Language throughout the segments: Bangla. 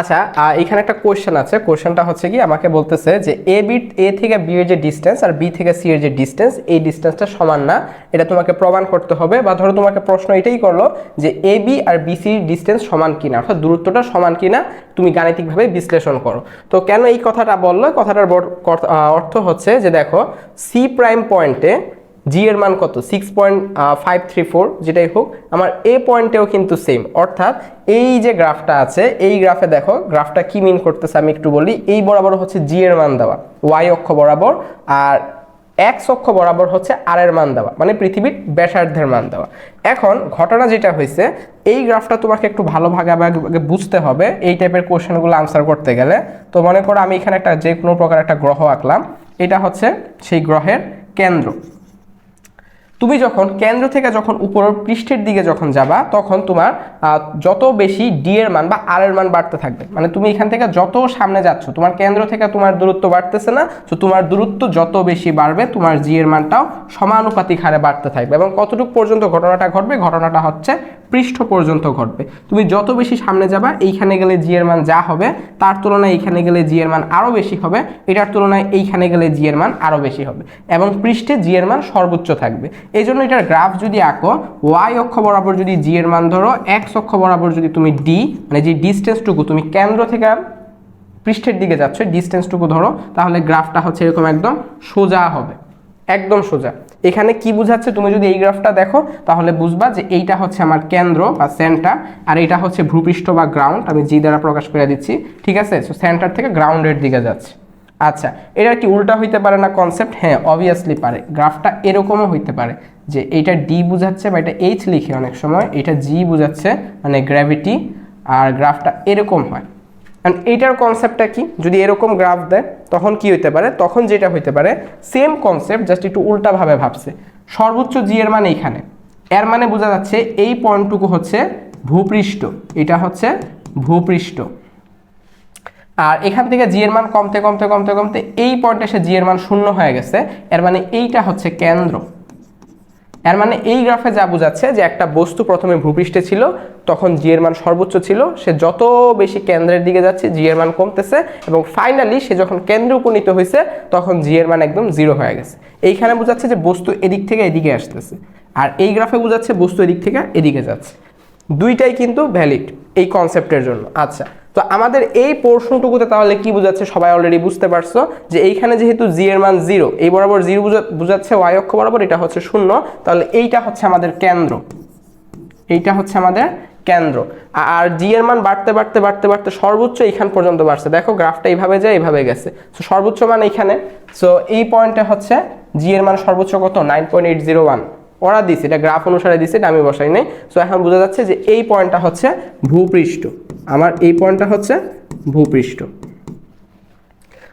আচ্ছা এখানে একটা কোয়েশ্চেন আছে। কোয়েশ্চেনটা হচ্ছে কি, আমাকে বলতেছে যে এ বি এ থেকে বি এর যে ডিস্টেন্স আর বি থেকে সি এর যে ডিস্টেন্স এই ডিস্টেন্সটা সমান না। এটা তোমাকে প্রমাণ করতে হবে বা ধরো তোমাকে প্রশ্ন এটাই করল যে এ বি আর বি সির ডিস্টেন্স সমান কিনা, অর্থাৎ দূরত্বটা সমান কিনা তুমি গাণিতিকভাবে বিশ্লেষণ করো। তো কেন এই কথাটা বলল? কথাটার অর্থ হচ্ছে যে দেখো সি প্রাইম পয়েন্টে জি এর মান কত? Six point five three four যেটাই হোক, আমার এ পয়েন্টেও কিন্তু সেম অর্থাৎ এই যে গ্রাফটা আছে, এই গ্রাফে দেখো, গ্রাফটা কি মিন করতেছে আমি একটু বলি। এই বরাবর হচ্ছে জি এর মান দেওয়া ওয়াই অক্ষ বরাবর, আর এক্স অক্ষ বরাবর হচ্ছে আর এর মান দেওয়া মানে পৃথিবীর ব্যাসার্ধের মান দেওয়া। এখন ঘটনা যেটা হয়েছে, এই গ্রাফটা তোমাকে একটু ভালো ভাগে ভাগে বুঝতে হবে, এই টাইপের কোশ্চেনগুলো আনসার করতে গেলে। তো মনে করো আমি এখানে একটা যে কোনো প্রকার একটা গ্রহ আঁকলাম, এটা হচ্ছে সেই গ্রহের কেন্দ্র। তুমি যখন কেন্দ্র থেকে যখন উপরের পৃষ্ঠের দিকে যখন যাবা, তখন তোমার যত বেশি ডি এর মান বা আর এর মান বাড়তে থাকবে। মানে তুমি এখান থেকে যত সামনে যাচ্ছ, তোমার কেন্দ্র থেকে তোমার দূরত্ব বাড়তেছে না, তো তোমার দূরত্ব যত বেশি বাড়বে, তোমার জি এর মানটাও সমানুপাতিক হারে বাড়তে থাকবে। এবং কতটুকু পর্যন্ত ঘটনাটা ঘটবে, ঘটনাটা হচ্ছে পৃষ্ঠ পর্যন্ত ঘটবে। তুমি যত বেশি সামনে যাবা, এইখানে গেলে জি এর মান যা হবে, তার তুলনায় এইখানে গেলে জি এর মান আরও বেশি হবে, এটার তুলনায় এইখানে গেলে জি এর মান আরও বেশি হবে। এবং পৃষ্ঠে জি এর মান সর্বোচ্চ থাকবে। এই জন্য এটার গ্রাফ যদি আঁকো ওয়াই অক্ষ বরাবর যদি জি এর মান ধরো এক্স অক্ষ বরাবর যদি তুমি ডি মানে যে ডিস্টেন্সটুকু তুমি কেন্দ্র থেকে পৃষ্ঠের দিকে যাচ্ছ ডিস্টেন্সটুকু ধরো, তাহলে গ্রাফটা হচ্ছে এরকম একদম সোজা হবে। একদম সোজা। এখানে কি বুঝাচ্ছে? তুমি যদি এই গ্রাফটা দেখো, তাহলে বুঝবা যে এইটা হচ্ছে আমার কেন্দ্র বা সেন্টার আর এটা হচ্ছে ভূপৃষ্ঠ বা গ্রাউন্ড আমি জি দ্বারা প্রকাশ করে দিচ্ছি, ঠিক আছে? সো সেন্টার থেকে গ্রাউন্ডের দিকে যাচ্ছে। আচ্ছা এটা কি উল্টা হইতে পারে না কনসেপ্ট হ্যাঁ অবভিয়াসলি পারে। গ্রাফটা এরকমও হইতে পারে যে এইটা ডি বুঝাচ্ছে বা এটা এইচ লিখে অনেক সময়, এটা জি বুঝাচ্ছে মানে গ্র্যাভিটি আর গ্রাফটা এরকম হয়। অ্যান্ড এইটার কনসেপ্টটা কি? যদি এরকম গ্রাফ দেয়, তখন কি হইতে পারে? তখন যেটা হইতে পারে সেম কনসেপ্ট জাস্ট একটু উল্টাভাবে ভাবছে। সর্বোচ্চ জি এর মানে এইখানে। এর মানে বোঝা যাচ্ছে এই পয়েন্টটুকু হচ্ছে ভূপৃষ্ঠ। এটা হচ্ছে ভূপৃষ্ঠ। আর এখান থেকে জি এর মান কমতে কমতে কমতে কমতে এই পয়েন্টে এসে জি এর মান শূন্য হয়ে গেছে। এর মানে এইটা হচ্ছে কেন্দ্র। এর মানে এই গ্রাফে যা বোঝাচ্ছে যে একটা বস্তু প্রথমে ভূপৃষ্ঠে ছিল, তখন জি এর মান সর্বোচ্চ ছিল, সে যত বেশি কেন্দ্রের দিকে যাচ্ছে জি এর মান কমতেছে এবং ফাইনালি সে যখন কেন্দ্রে উপনীত হয়েছে, তখন জি এর মান একদম জিরো হয়ে গেছে। এইখানে বোঝাচ্ছে যে বস্তু এদিক থেকে এদিকে আসতেছে। আর এই গ্রাফে বোঝাচ্ছে বস্তু এদিক থেকে এদিকে যাচ্ছে। দুইটাই কিন্তু ভ্যালিড এই কনসেপ্টের জন্য। আচ্ছা তো আমাদের এই পোর্শনটুকুতে তাহলে কি বোঝাচ্ছে সবাই অলরেডি বুঝতে পারছ? যে এইখানে যেহেতু জি এর মান জিরো এই বরাবর জিরো বোঝাচ্ছে ওয়াই অক্ষ বরাবর, এটা হচ্ছে শূন্য। তাহলে এইটা হচ্ছে আমাদের কেন্দ্র। এইটা হচ্ছে আমাদের কেন্দ্র। আর জি এর মান বাড়তে বাড়তে বাড়তে বাড়তে সর্বোচ্চ এইখান পর্যন্ত বাড়ছে। দেখো গ্রাফটা এইভাবে যায়, এইভাবে গেছে। সো সর্বোচ্চ মান এইখানে। সো এই পয়েন্টে হচ্ছে জি এর মান সর্বোচ্চ কত? Nine point eight zero one ওরা দিছে, এটা গ্রাফ অনুসারে দিছে, এটা আমি বসাই নাই। সো এখন বোঝা যাচ্ছে যে এই পয়েন্টটা হচ্ছে ভূপৃষ্ঠ। আমার এই পয়েন্টটা হচ্ছে ভূপৃষ্ঠ।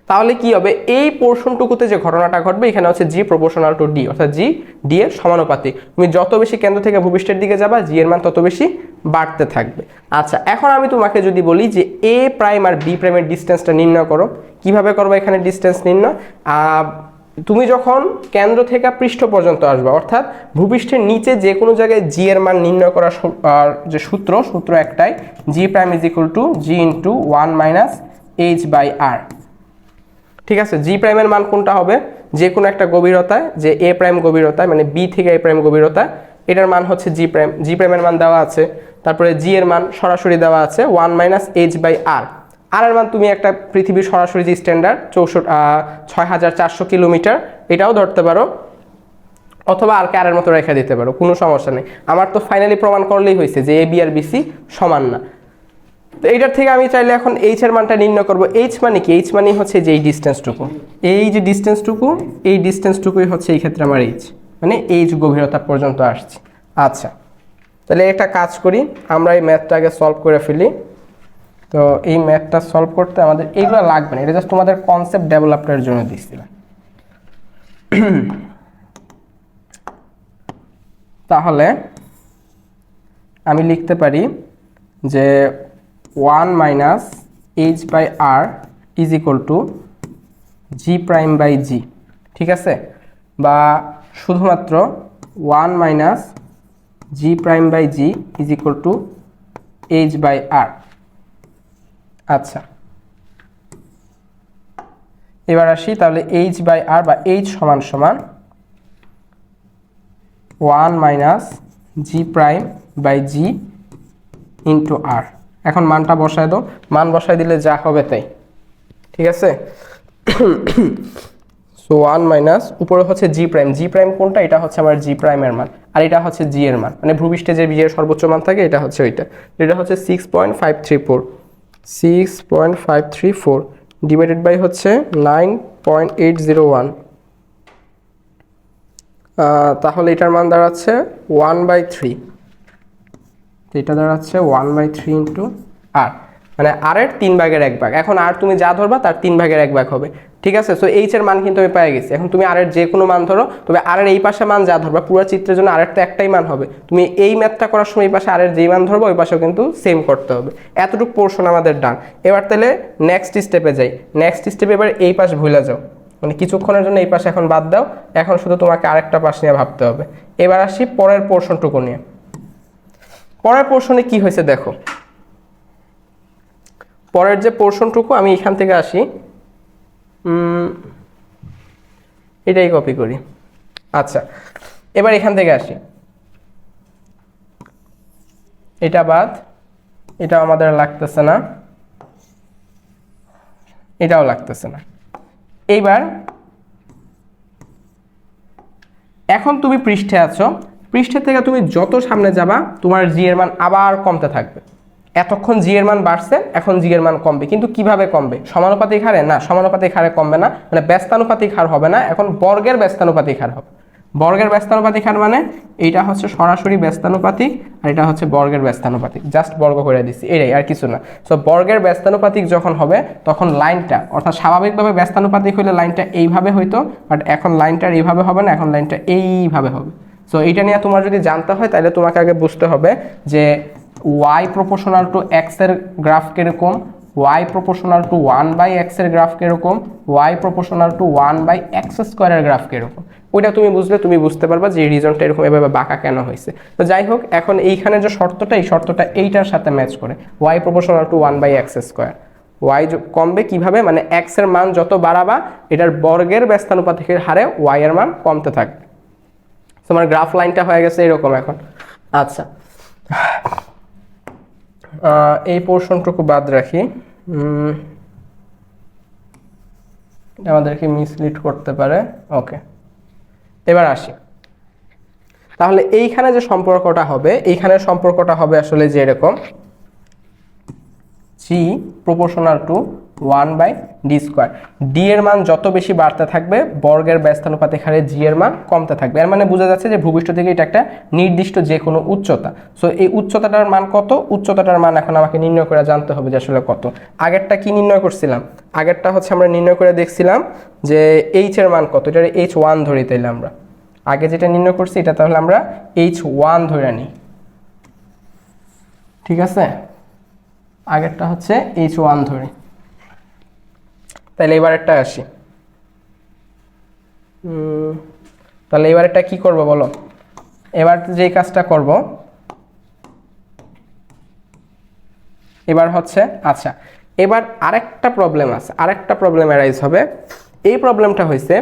তাহলে কি হবে? এই পোর্শনটুকুতে যে ঘটনাটা ঘটবে, এখানে হচ্ছে জি প্রপোর্শনাল টু ডি অর্থাৎ জি ডি এর সমানুপাতিক। তুমি যত বেশি কেন্দ্র থেকে ভূপৃষ্ঠের দিকে যাবা জি এর মান তত বেশি বাড়তে থাকবে। আচ্ছা এখন আমি তোমাকে যদি বলি যে এ প্রাইম আর বি প্রাইমের ডিস্টেন্সটা নির্ণয় করো। কীভাবে করব এখানে ডিস্টেন্স নির্ণয়? তুমি যখন কেন্দ্র থেকে পৃষ্ঠ পর্যন্ত আসবে, অর্থাৎ ভূপৃষ্ঠের নিচে যে কোনো জায়গায় জি এর মান নির্ণয় করা যে সূত্র সূত্র একটাই G prime is equal to G into one minus H by R ঠিক আছে? জি প্রাইমের মান কোনটা হবে? যে কোনো একটা গভীরতায়, যে এ প্রাইম গভীরতায় মানে বি থেকে এ প্রাইম গভীরতা এটার মান হচ্ছে জি প্রাইম জি প্রাইমের মান দেওয়া আছে। তারপরে জি এর মান সরাসরি দেওয়া আছে one minus H by R R এর মান তুমি একটা পৃথিবীর সরাসরি যে স্ট্যান্ডার্ড চৌষট্টি ছয় হাজার চারশো কিলোমিটার, এটাও ধরতে পারো। অথবা আর কারের মতো রেখে দিতে পারো, কোনো সমস্যা নেই। আমার তো ফাইনালি প্রমাণ করলেই হয়েছে যে এ বি আর বিসি সমান না। তো এইটার থেকে আমি চাইলে এখন এইচ এর মানটা নির্ণয় করব। এইচ মানে কি? এইচ মানে হচ্ছে যে এই ডিস্টেন্সটুকু এই যে ডিস্টেন্সটুকু এই ডিস্টেন্সটুকুই হচ্ছে এই ক্ষেত্রে আমার এইচ মানে এইচ গভীরতা পর্যন্ত আসছে। আচ্ছা তাহলে একটা কাজ করি। আমরা এই ম্যাথটা আগে সলভ করে ফেলি। তো এই ম্যাথটা সলভ করতে আমাদের এইগুলো লাগবে না। এটা জাস্ট তোমাদের কনসেপ্ট ডেভেলপমেন্টের জন্য দিচ্ছিলাম তাহলে আমি লিখতে পারি যে one minus H by R is equal to G prime by G ঠিক আছে? বা শুধুমাত্র one minus G prime by G is equal to H by R আচ্ছা। এবার আসি তাহলে এইচ বাই আর বা এইচ সমান সমান one minus G prime by G into R এখন মানটা বসায় দাও। মান বসায় দিলে যা হবে তাই। ঠিক আছে? সো ওয়ান মাইনাস উপরে হচ্ছে জি প্রাইম জি প্রাইম কোনটা? এটা হচ্ছে আমার জি প্রাইমের মান। আর এটা হচ্ছে জি এর মান। মানে ভূপৃষ্ঠে যে বি সর্বোচ্চ মান থাকে, এটা হচ্ছে ওইটা। এটা হচ্ছে six point five three four six point five three four divided by হচ্ছে nine point eight zero one তাহলে এটার মান দাঁড়াচ্ছে ওয়ান বাই থ্রি এটা দাঁড়াচ্ছে one by three into R মানে আরের তিন ভাগের এক ভাগ। এখন আর তুমি যা ধরবা, তার তিন ভাগের এক ভাগ হবে। ঠিক আছে? সো এইচ এর মান কিন্তু আমি পেয়ে গেছি। এখন তুমি আর এর যে কোনো মান ধরো, তবে আর এর এই পাশে মান যা ধরবা, পুরো চিত্রের জন্য আর এর তো একটাই মান হবে। তুমি এই ম্যাথটা করার সময় এই পাশে আর এর যেই মান ধরবো, ওই পাশেও কিন্তু সেম করতে হবে। এতটুকু পোর্শন আমাদের ডান এবার তাহলে নেক্সট স্টেপে যাই। নেক্সট স্টেপে এবার এই পাশ ভুলে যাও। মানে কিছুক্ষণের জন্য এই পাশে এখন বাদ দাও। এখন শুধু তোমাকে আরেকটা পাশ নিয়ে ভাবতে হবে। এবার আসি পরের পোর্শনটুকু নিয়ে। পরের পোর্শনে কি হয়েছে দেখো? পরের যে পোর্শনটুকু আমি এখান থেকে আসি। এটাই কপি করি। আচ্ছা এবার এখান থেকে আসি। এটা বাদ এটা আমাদের লাগতেছে না। এটাও লাগতেছে না। এইবার, এখন তুমি পৃষ্ঠে আছো। পৃষ্ঠে থেকে তুমি যত সামনে যাবা, তোমার জি এর মান আবার কমতে থাকবে। এতক্ষণ জি এর মান বাড়ছে, এখন জি এর মান কমবে। কিন্তু কীভাবে কমবে? সমানুপাতিক হারে? না, সমানুপাতিক হারে কমবে না। মানে ব্যস্তানুপাতিক হার হবে না। এখন বর্গের ব্যস্তানুপাতিক হার হবে। বর্গের ব্যস্তানুপাতিক হার মানে এইটা হচ্ছে সরাসরি ব্যস্তানুপাতিক আর এটা হচ্ছে বর্গের ব্যস্তানুপাতিক। জাস্ট বর্গ করে দিচ্ছি এটাই আর কিছু না। সো বর্গের ব্যস্তানুপাতিক যখন হবে, তখন লাইনটা, অর্থাৎ স্বাভাবিকভাবে ব্যস্তানুপাতিক হলে লাইনটা এইভাবে হইতো, বাট এখন লাইনটার এইভাবে হবে না, এখন লাইনটা এইভাবে হবে। সো এইটা নিয়ে তোমার যদি জানতে হয়, তাহলে তোমাকে আগে বুঝতে হবে যে ওয়াই প্রপোর্শনাল টু এক্সের গ্রাফ কীরকম? Y proportional to one by এক্সের গ্রাফ কীরকম? Y proportional to one by X স্কোয়ারের গ্রাফ কীরকম? ওইটা তুমি বুঝলে, তুমি বুঝতে পারবা যে রিজনটা এরকম এভাবে বাঁকা কেন হয়েছে। তো যাই হোক, এখন এইখানে যে শর্তটা, এই শর্তটা এইটার সাথে ম্যাচ করে। Y proportional to one by X square Y কমবে কীভাবে? মানে এক্সের মান যত বাড়াবা, এটার বর্গের ব্যস্তানুপাতিকের হারে ওয়াই এর মান কমতে থাকবে। তোমার গ্রাফ লাইনটা হয়ে গেছে এরকম এখন। আচ্ছা। এই পোর্শনটুকু বাদ রাখি। আমাদেরকে মিসলিড করতে পারে। ওকে এবার আসি। তাহলে এইখানে যে সম্পর্কটা হবে, এইখানে সম্পর্কটা হবে আসলে যেরকম G proportional to one by D square. D এর মান যত বেশি বাড়তে থাকবে, বর্গের ব্যস্তানুপাতিক হারে জি এর মান কমতে থাকবে। এর মানে বোঝা যাচ্ছে যে ভূপৃষ্ঠ থেকে এটা একটা নির্দিষ্ট যে কোনো উচ্চতা। সো এই উচ্চতাটার মান কত? উচ্চতাটার মান এখন আমাকে নির্ণয় করে জানতে হবে যে আসলে কত। আগেরটা কি নির্ণয় করছিলাম? আগেরটা হচ্ছে আমরা নির্ণয় করে দেখছিলাম যে এইচ এর মান কত? এটা এইচ ওয়ান ধরি তাইলে আমরা। আগে যেটা নির্ণয় করছি, এটা তাহলে আমরা এইচ ওয়ান ধরে নিই। ঠিক আছে? আগেরটা হচ্ছে এইচ ওয়ান ধরি। তাহলে এবার একটা আসি। তাহলে এবার একটা কি করব বলো? এবার যে কাজটা করব, এবার হচ্ছে আচ্ছা এবার আরেকটা প্রবলেম আছে, আরেকটা প্রবলেম অ্যারাইজ হবে। এই প্রবলেমটা হয়েছে,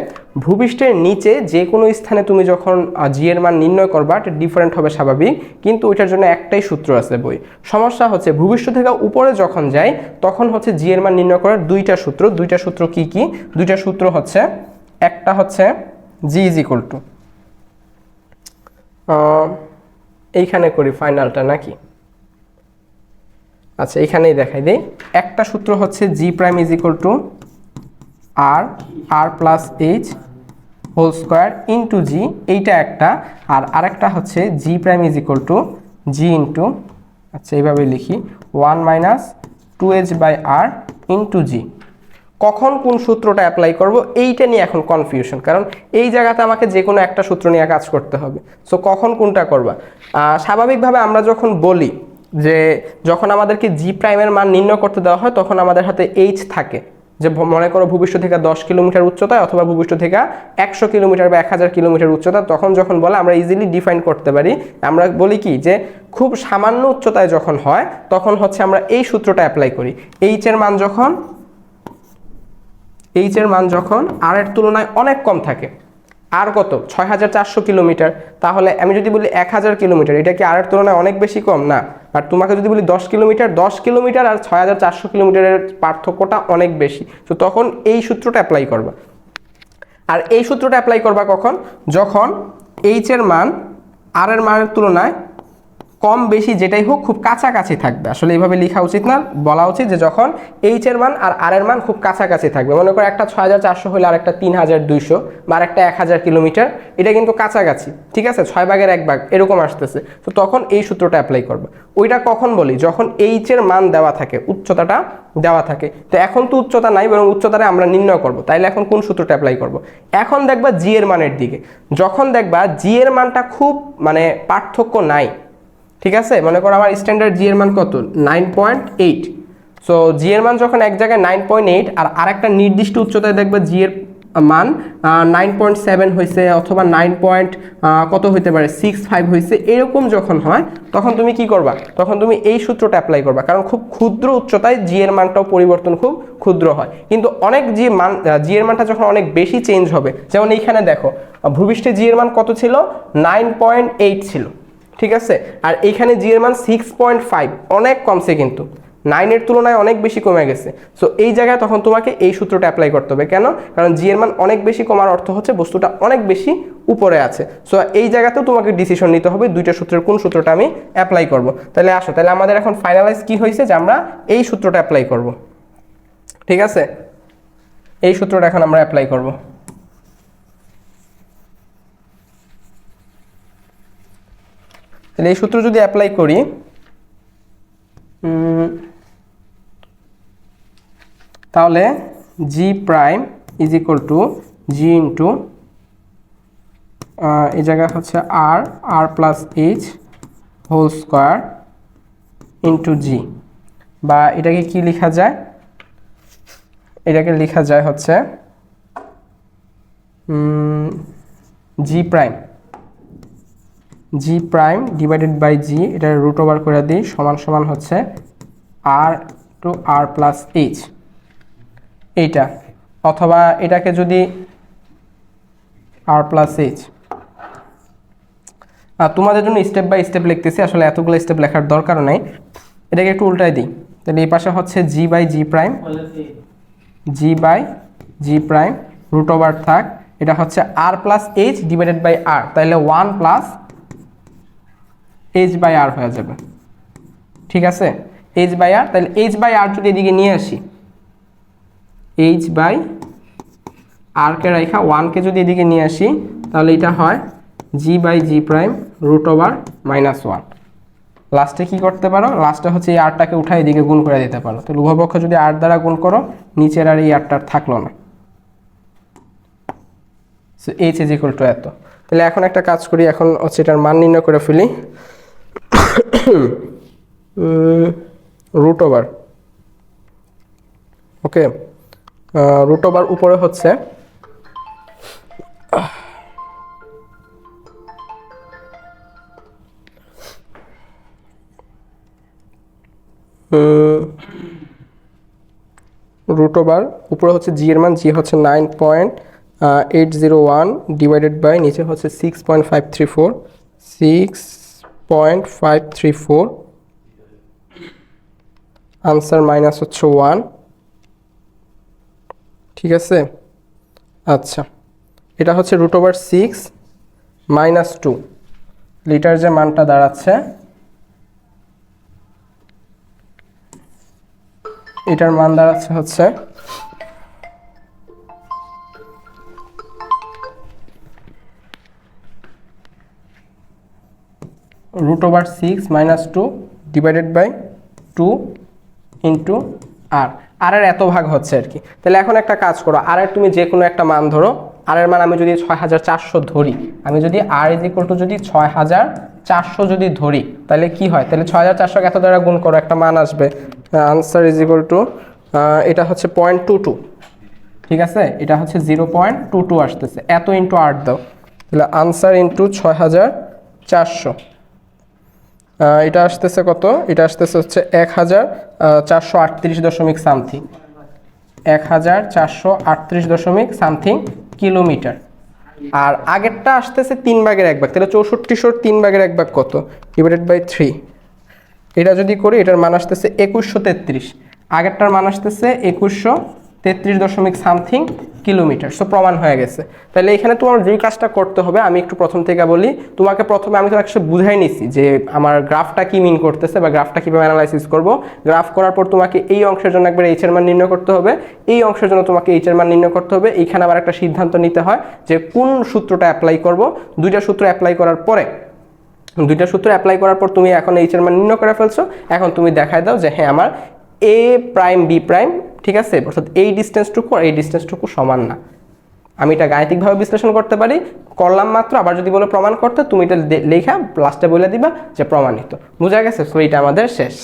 ভূপৃষ্ঠের নিচে যে কোনো স্থানে তুমি যখন জি এর মান নির্ণয় করবা, এটা ডিফারেন্ট হবে স্বাভাবিক, কিন্তু ওইটার জন্য একটাই সূত্র আছে বই। সমস্যা হচ্ছে, ভূপৃষ্ঠ থেকে উপরে যখন যায় তখন হচ্ছে জি এর মান নির্ণয় করার দুইটা সূত্র। দুইটা সূত্র কি কি? দুইটা সূত্র হচ্ছে, একটা হচ্ছে জি ইজ ইকুয়াল টু এইখানে করি ফাইনালটা নাকি? আচ্ছা এখানেই দেখাই দিই। একটা সূত্র হচ্ছে G prime is equal to R R plus H whole square into G এইটা একটা। আর আরেকটা হচ্ছে G prime is equal to G into আচ্ছা এইভাবে লিখি one minus two H by R into G কখন কোন সূত্রটা অ্যাপ্লাই করব, এইটা নিয়ে এখন কনফিউশন কারণ এই জায়গাতে আমাকে যে কোনো একটা সূত্র নিয়ে কাজ করতে হবে। সো কখন কোনটা করবা? স্বাভাবিকভাবে আমরা যখন বলি যে, যখন আমাদেরকে জি প্রাইমের মান নির্ণয় করতে দেওয়া হয়, তখন আমাদের হাতে এইচ থাকে। যে মনে করো ভূপৃষ্ঠ থেকে দশ কিলোমিটার উচ্চতায় অথবা ভূপৃষ্ঠ থেকে একশো কিলোমিটার বা এক হাজার কিলোমিটার উচ্চতা, তখন যখন বলে আমরা ইজিলি ডিফাইন করতে পারি, আমরা বলি কি যে খুব সামান্য উচ্চতায় যখন হয়, তখন হচ্ছে আমরা এই সূত্রটা অ্যাপ্লাই করি। এইচ এর মান যখন এইচ এর মান যখন আর এর তুলনায় অনেক কম থাকে। আর কত? ছয় হাজার চারশো কিলোমিটার। তাহলে আমি যদি বলি এক হাজার কিলোমিটার, এটা কি আর এর তুলনায় অনেক বেশি কম? না। আর তোমাকে যদি বলি দশ কিলোমিটার দশ কিলোমিটার আর ছয় হাজার চারশো কিলোমিটারের পার্থক্যটা অনেক বেশি। তো তখন এই সূত্রটা অ্যাপ্লাই করবা। আর এই সূত্রটা অ্যাপ্লাই করবা কখন? যখন এইচের মান আর এর মানের তুলনায় কম বেশি যেটাই হোক খুব কাছাকাছি থাকবে। আসলে এইভাবে লেখা উচিত না, বলা উচিত যে যখন এইচ এর মান আর আর এর মান খুব কাছাকাছি থাকবে, মনে করো একটা ছয় হাজার চারশো হলে আর একটা তিন হাজার দুইশো বা আর একটা এক হাজার কিলোমিটার, এটা কিন্তু কাছাকাছি, ঠিক আছে? ছয় ভাগের এক ভাগ, এরকম আসতেছে। তো তখন এই সূত্রটা অ্যাপ্লাই করবে। ওইটা কখন বলি? যখন এইচ এর মান দেওয়া থাকে, উচ্চতাটা দেওয়া থাকে। তো এখন তো উচ্চতা নাই, বরং উচ্চতাটা আমরা নির্ণয় করব। তাইলে এখন কোন সূত্রটা অ্যাপ্লাই করব? এখন দেখবা জি এর মানের দিকে। যখন দেখবা জি এর মানটা খুব মানে পার্থক্য নাই ঠিক আছে? মনে করো আমার স্ট্যান্ডার্ড জি এর মান কত? Nine point eight so G এর মান যখন এক জায়গায় নাইন পয়েন্ট এইট আর আরেকটা নির্দিষ্ট উচ্চতায় দেখবে জি এর মান নাইন পয়েন্ট সেভেন হয়েছে অথবা নাইন পয়েন্ট কত হইতে পারে? সিক্স ফাইভ হয়েছে এরকম যখন হয়, তখন তুমি কি করবা? তখন তুমি এই সূত্রটা অ্যাপ্লাই করবা। কারণ খুব ক্ষুদ্র উচ্চতায় জি এর মানটাও পরিবর্তন খুব ক্ষুদ্র হয়। কিন্তু অনেক জি মান জি এর মানটা যখন অনেক বেশি চেঞ্জ হবে, যেমন এইখানে দেখো ভূপৃষ্ঠে জি এর মান কত ছিল? নাইন পয়েন্ট এইট ছিল। ঠিক আছে? আর এইখানে জি এর মান সিক্স পয়েন্ট ফাইভ অনেক কমছে কিন্তু। নাইনের তুলনায় অনেক বেশি কমে গেছে। সো এই জায়গায় তখন তোমাকে এই সূত্রটা অ্যাপ্লাই করতে হবে। কেন? কারণ জি এর মান অনেক বেশি কমার অর্থ হচ্ছে বস্তুটা অনেক বেশি উপরে আছে। সো এই জায়গাতেও তোমাকে ডিসিশন নিতে হবে দুইটা সূত্রের কোন সূত্রটা আমি অ্যাপ্লাই করব। তাহলে আসো, তাহলে আমাদের এখন ফাইনালাইজ কি হয়েছে যে আমরা এই সূত্রটা অ্যাপ্লাই করব। ঠিক আছে? এই সূত্রটা এখন আমরা অ্যাপ্লাই করব। তাহলে এই সূত্র যদি অ্যাপ্লাই করি তাহলে G prime is equal to G into এই জায়গা হচ্ছে R R plus H whole square into G বা এটাকে কি লেখা যায়? এটাকে লেখা যায় হচ্ছে G prime G prime divided by G এটা রুট ওভার করে দিই, সমান সমান হচ্ছে R to R plus H এইটা, অথবা এটাকে যদি আর প্লাস এইচ আর তোমাদের জন্য স্টেপ বাই স্টেপ লিখতেছি, আসলে এতগুলো স্টেপ লেখার দরকার নাই। এটাকে একটু উল্টাই দিই। তাহলে এই পাশে হচ্ছে G by G prime G by G prime root over থাক। এটা হচ্ছে R plus H divided by R তাহলে one plus H by R হয়ে যাবে। ঠিক আছে? এইচ বাই আর তাহলে এইচ বাই আর যদি এদিকে নিয়ে আসি এইচ বাই আরকে রেখা ওয়ানকে যদি এদিকে নিয়ে আসি, তাহলে এটা হয় G by G prime root over minus one লাস্টে কি করতে পারো? লাস্টে হচ্ছে এই আরটাকে উঠায় এদিকে গুণ করে দিতে পারো। তাহলে উভয়পক্ষ যদি আট দ্বারা গুণ করো, নিচের আর এই আটটার থাকল না। So H is equal to এত। তাহলে এখন একটা কাজ করি, এখন হচ্ছে এটার মান নির্ণয় করে ফেলি। Root over okay root over উপরে হচ্ছে রুট ওভার উপরে হচ্ছে জি এর মান জি হচ্ছে nine point eight zero one divided by নিচে হচ্ছে six point five three four six point five three four answer minus হচ্ছে ওয়ান ঠিক আছে? আচ্ছা। এটা হচ্ছে root over six minus two litre যে মানটা দাঁড়াচ্ছে, এটার মান দাঁড়াচ্ছে হচ্ছে root over six minus two divided by two into R R এর এত ভাগ হচ্ছে আর কি। তাহলে এখন একটা কাজ করো আর এর তুমি যে কোনো একটা মান ধরো আর এর মান আমি যদি ছয় হাজার চারশো ধরি, আমি যদি আর ইজ টু যদি ছয় হাজার চারশো যদি ধরি, তাহলে কি হয়? তাহলে ছয় হাজার চারশোকে এত দ্বারা গুণ করো, একটা মান আসবে। আনসার ইজ ইকুয়াল টু এটা হচ্ছে পয়েন্ট টু টু ঠিক আছে? এটা হচ্ছে জিরো পয়েন্ট টু টু আসতেছে। এত ইন্টু আট দাও। তাহলে আনসার ইন্টু ছয় হাজার চারশো। এটা আসতেছে কত? এটা আসতেছে হচ্ছে এক হাজার চারশো আটত্রিশ দশমিক সামথিং। এক হাজার চারশো আটত্রিশ দশমিক সামথিং কিলোমিটার। আর আগেরটা আসতেছে তিন ভাগের এক ভাগ, তাহলে চৌষট্টিশোর তিন ভাগের এক ভাগ কত? ডিভাইডেড বাই থ্রি এটা যদি করি, এটার মান আসতেছে একুশশো তেত্রিশ। আগেরটার মান আসতেছে একুশশো তেত্রিশ দশমিক সামথিং কিলোমিটার। সো প্রমাণ হয়ে গেছে। তাহলে এখানে তোমার যেই কাজটা করতে হবে, আমি একটু প্রথম থেকে বলি, তোমাকে প্রথমে আমি তো একসাথে বুঝাই নিছি যে আমার গ্রাফটা কি মিন করতেছে বা গ্রাফটা কীভাবে অ্যানালাইসিস করব। গ্রাফ করার পর তোমাকে এই অংশের জন্য একবার এইচের মান নির্ণয় করতে হবে। এই অংশের জন্য তোমাকে এইচের মান নির্ণয় করতে হবে। এইখানে আবার একটা সিদ্ধান্ত নিতে হয় যে কোন সূত্রটা অ্যাপ্লাই করব। দুইটা সূত্র অ্যাপ্লাই করার পরে, দুইটা সূত্র অ্যাপ্লাই করার পর তুমি এখন এইচের মান নির্ণয় করে ফেলছো। এখন তুমি দেখায় দাও যে হ্যাঁ আমার এ প্রাইম বি প্রাইম ঠিক আছে? অর্থাৎ এই ডিস্টেন্সটুকু আর এই ডিস্টেন্সটুকু সমান না। আমি এটা গাণিতিকভাবে বিশ্লেষণ করতে পারি। করলাম মাত্র, আবার যদি বলে প্রমাণ করতে, তুমি এটা লেখা লাস্টে বলে দিবা যে প্রমাণিত। বোঝা গেছে? সো এটা আমাদের শেষ।